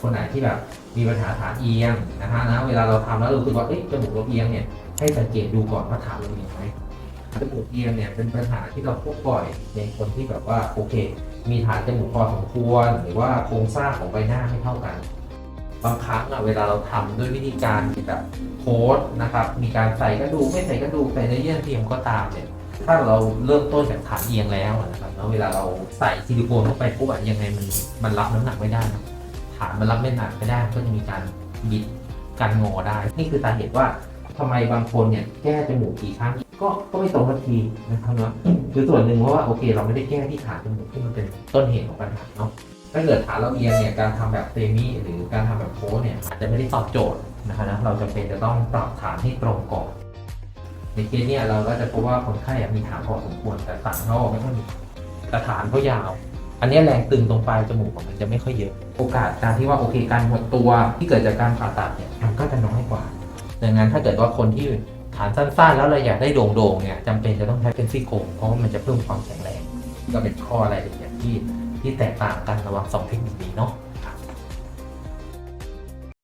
คนไหนที่แบบมีปัญหาฐานเอียงนะฮะนะเวลาเราทำแล้วรู้สึกว่าเอ๊ะจมูกเราเอียงเนี่ยให้สังเกตดูก่อนว่าฐานเราเอียงไหมจมูกเอียงเนี่ยเป็นปัญหาที่เราพบบ่อยในคนที่แบบว่าโอเค มีฐานจมูกพอสมควร หรือว่าโครงสร้างของใบหน้าไม่เท่ากัน บางครั้งอะเวลาเราทำด้วยวิธีการแบบโค้ดนะครับมีการใส่กระดูกไม่ใส่กระดูกใส่เนื้อเยื่อเทียมก็ตามเนี่ยถ้าเราเริ่มต้นจากฐานเอียงแล้วนะครับแล้วเวลาเราใส่ซิลิโคนเข้าไปปุ๊บอะยังไงมันมันรับน้ำหนักไม่ได้นะ ฐานมันรับไม่หนักไม่ได้ก็จะมีการบิดการงอได้ นี่คือสาเหตุว่าทำไมบางคนเนี่ยแก้จมูกกี่ครั้งก็ก็ไม่ตรงสักทีนะครับเนาะคือส่วนหนึ่งเพราะว่าโอเค เราไม่ได้แก้ที่ฐานจมูกที่มันเป็นต้นเหตุของปัญหาเนาะถ้าเกิดฐานเราเอียงเนี่ยการทำแบบเซมิหรือการทำแบบโค้ดเนี่ยอาจจะไม่ได้ตอบโจทย์นะครับนะเราจะเป็นจะต้องปรับฐานให้ตรงก่อนในเคสเนี่ยเราก็จะพบว่าคนไข้มีฐานพอสมควรแต่ฐานเขาไม่ค่อยมีแต่ฐานเขายาว อันนี้แรงตึงตรงปลายจมูกองมันจะไม่ค่อยเยอะ โอกาสการที่ว่าโอเคการหดตัวที่เกิดจากการผ่าตัดเนี่ยมันก็จะน้อยกว่า ดังนั้นถ้าเกิดว่าคนที่ฐานสั้นๆ แล้วเราอยากได้โด่งๆเนี่ยจำเป็นจะต้องใช้เป็นซี่โครงเพราะว่ามันจะเพิ่มความแข็งแรง ก็เป็นข้ออะไรอย่างที่ที่แตกต่างกันระหว่างสองเทคนิคนี้เนาะ